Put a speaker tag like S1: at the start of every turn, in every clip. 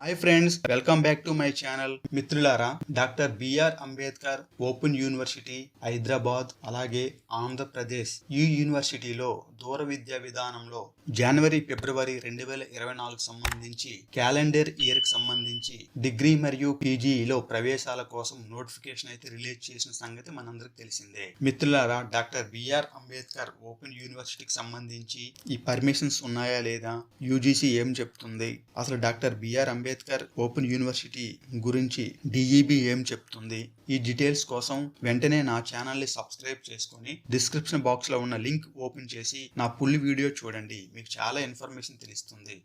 S1: Hi friends welcome back to my channel మిత్రులారా doctor BR Ambedkar open university Hyderabad అలాగే ఆంధ్రప్రదేశ్ ఈ యూనివర్సిటీలో దూర విద్యా విధానంలో జనవరి ఫిబ్రవరి రెండు వేల ఇరవై నాలుగు సంబంధించి క్యాలెండర్ ఇయర్కి సంబంధించి డిగ్రీ మరియు పీజీలో ప్రవేశాల కోసం నోటిఫికేషన్ అయితే రిలీజ్ చేసిన సంగతి మనందరికి తెలిసిందే. మిత్రులారా డాక్టర్ బిఆర్ అంబేద్కర్ ఓపెన్ యూనివర్సిటీకి సంబంధించి ఈ పర్మిషన్స్ ఉన్నాయా లేదా? యూజీసీ ఏం చెప్తుంది? అసలు doctor BR Ambedkar Ambedkar open university గురించి డిఈబి ఏం చెప్తుంది? ఈ డీటెయిల్స్ కోసం వెంటనే నా ఛానల్ని సబ్స్క్రైబ్ చేసుకొని డిస్క్రిప్షన్ బాక్స్లో ఉన్న లింక్ ఓపెన్ చేసి నా ఫుల్ వీడియో చూడండి. మీకు చాలా ఇన్ఫర్మేషన్ తెలుస్తుంది.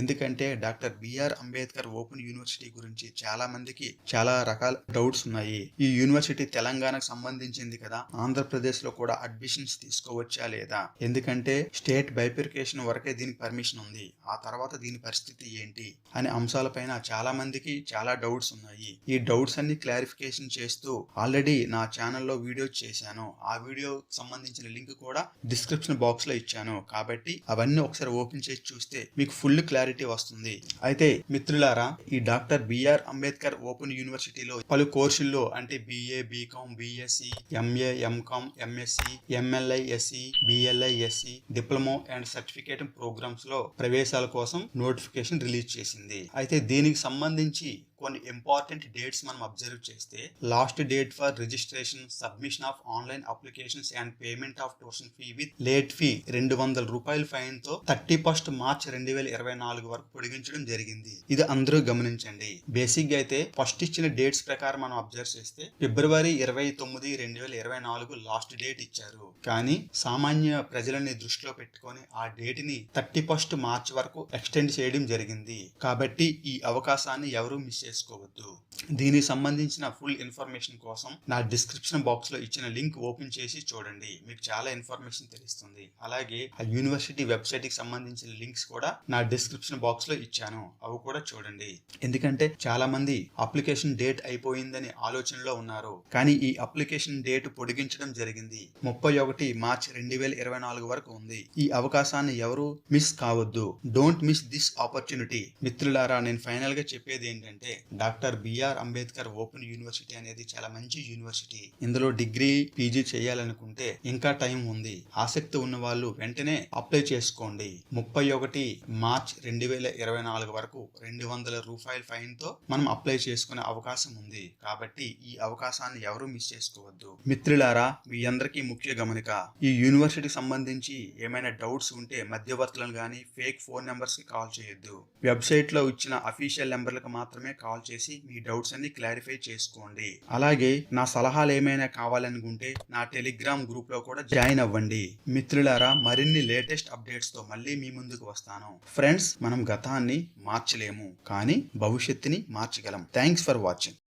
S1: ఎందుకంటే doctor BR Ambedkar open university గురించి చాలా మందికి చాలా రకాల డౌట్స్ ఉన్నాయి. ఈ యూనివర్సిటీ తెలంగాణకు సంబంధించింది కదా ఆంధ్రప్రదేశ్లో కూడా అడ్మిషన్స్ తీసుకోవచ్చా లేదా? ఎందుకంటే స్టేట్ బైఫికేషన్ వరకే దీనికి పర్మిషన్ ఉంది. ఆ తర్వాత దీని పరిస్థితి ఏంటి? అనే అంశాలపైన చాలా మందికి చాలా డౌట్స్ ఉన్నాయి. ఈ డౌట్స్ అన్ని క్లారిఫికేషన్ చేస్తూ ఆల్రెడీ నా ఛానల్లో వీడియో చేశాను. ఆ వీడియో సంబంధించిన లింక్ కూడా డిస్క్రిప్షన్ బాక్స్లో ఇచ్చాను. కాబట్టి అవన్నీ ఒకసారి ఓపెన్ చేసి చూస్తే మీకు ఫుల్ క్లారిటీ వస్తుంది. అయితే మిత్రులారా ఈ డాక్టర్ బిఆర్ అంబేద్కర్ ఓపెన్ యూనివర్సిటీలో పలు కోర్సుల్లో అంటే BA BCom BSc MA MCom MSc MLI Sc BLI Sc diploma and certificate ప్రోగ్రామ్స్లో ప్రవేశాల కోసం నోటిఫికేషన్ రిలీజ్ చేసింది. అయితే దీనికి సంబంధించి కొన్ని ఇంపార్టెంట్ డేట్స్ మనం అబ్జర్వ్ చేస్తే last date for registration submission of online applications and payment of tuition fee with late fee రెండు వందల రూపాయల ఫైన్తో థర్టీ ఫస్ట్ మార్చ్ రెండు వేల ఇరవై నాలుగు వరకు పొడిగించడం జరిగింది. ఇది అందరూ గమనించండి. బేసిక్గా అయితే ఫస్ట్ ఇచ్చిన డేట్స్ ప్రకారం మనం అబ్జర్వ్ చేస్తే ఫిబ్రవరి ఇరవై తొమ్మిది రెండు వేల ఇరవై నాలుగు లాస్ట్ డేట్ ఇచ్చారు. కానీ సామాన్య ప్రజలని దృష్టిలో పెట్టుకొని ఆ డేట్ని థర్టీ ఫస్ట్ మార్చ్ వరకు ఎక్స్టెండ్ చేయడం జరిగింది. కాబట్టి ఈ అవకాశాన్ని ఎవరు మిస్ చేసుకోవద్దు. దీనికి సంబంధించిన ఫుల్ ఇన్ఫర్మేషన్ కోసం నా డిస్క్రిప్షన్ బాక్స్లో ఇచ్చిన లింక్ ఓపెన్ చేసి చూడండి. మీకు చాలా ఇన్ఫర్మేషన్ తెలుస్తుంది. అలాగే ఆ యూనివర్సిటీ వెబ్సైట్కి సంబంధించిన లింక్స్ కూడా నా డిస్క్రిప్షన్ బాక్స్లో ఇచ్చాను. అవి కూడా చూడండి. ఎందుకంటే చాలా మంది అప్లికేషన్ డేట్ అయిపోయిందని ఆలోచనలో ఉన్నారు. కానీ ఈ అప్లికేషన్ డేట్ పొడిగించడం జరిగింది. ముప్పై ఒకటి మార్చ్ రెండు వేల ఇరవై నాలుగు వరకు ఉంది. ఈ అవకాశాన్ని ఎవరు మిస్ కావద్దు. Don't miss this opportunity. మిత్రులారా నేను ఫైనల్గా చెప్పేది ఏంటంటే doctor BR Ambedkar open university అనేది చాలా మంచి యూనివర్సిటీ. ఇందులో డిగ్రీ పీజీ చేయాలనుకుంటే ఇంకా టైం ఉంది. ఆసక్తి ఉన్న వాళ్ళు వెంటనే అప్లై చేసుకోండి. ముప్పై ఒకటి మార్చ్ రెండు వేల ఇరవై నాలుగు వరకు రెండు వందల రూపాయల ఫైన్తో మనం అప్లై చేసుకునే అవకాశం ఉంది. కాబట్టి ఈ అవకాశాన్ని ఎవరు మిస్ చేసుకోవద్దు. మిత్రులారా మీ అందరికీ ముఖ్య గమనిక ఈ యూనివర్సిటీకి సంబంధించి ఏమైనా డౌట్స్ ఉంటే మధ్యవర్తులను గానీ ఫేక్ ఫోన్ నెంబర్స్కి కాల్ చేయొద్దు. వెబ్సైట్లో ఇచ్చిన అఫీషియల్ నెంబర్లకు మాత్రమే కాల్ చేసి మీ డౌట్స్ అన్ని క్లారిఫై చేసుకోండి. అలాగే నా సలహాలు ఏమైనా కావాలనుకుంటే నా టెలిగ్రామ్ గ్రూప్లో కూడా జాయిన్ అవ్వండి. మిత్రులారా మరిన్ని లేటెస్ట్ అప్డేట్స్తో మళ్ళీ మీ ముందుకు వస్తాను. ఫ్రెండ్స్ మనం గతాన్ని మార్చలేము కానీ భవిష్యత్తుని మార్చగలం. Thanks for watching.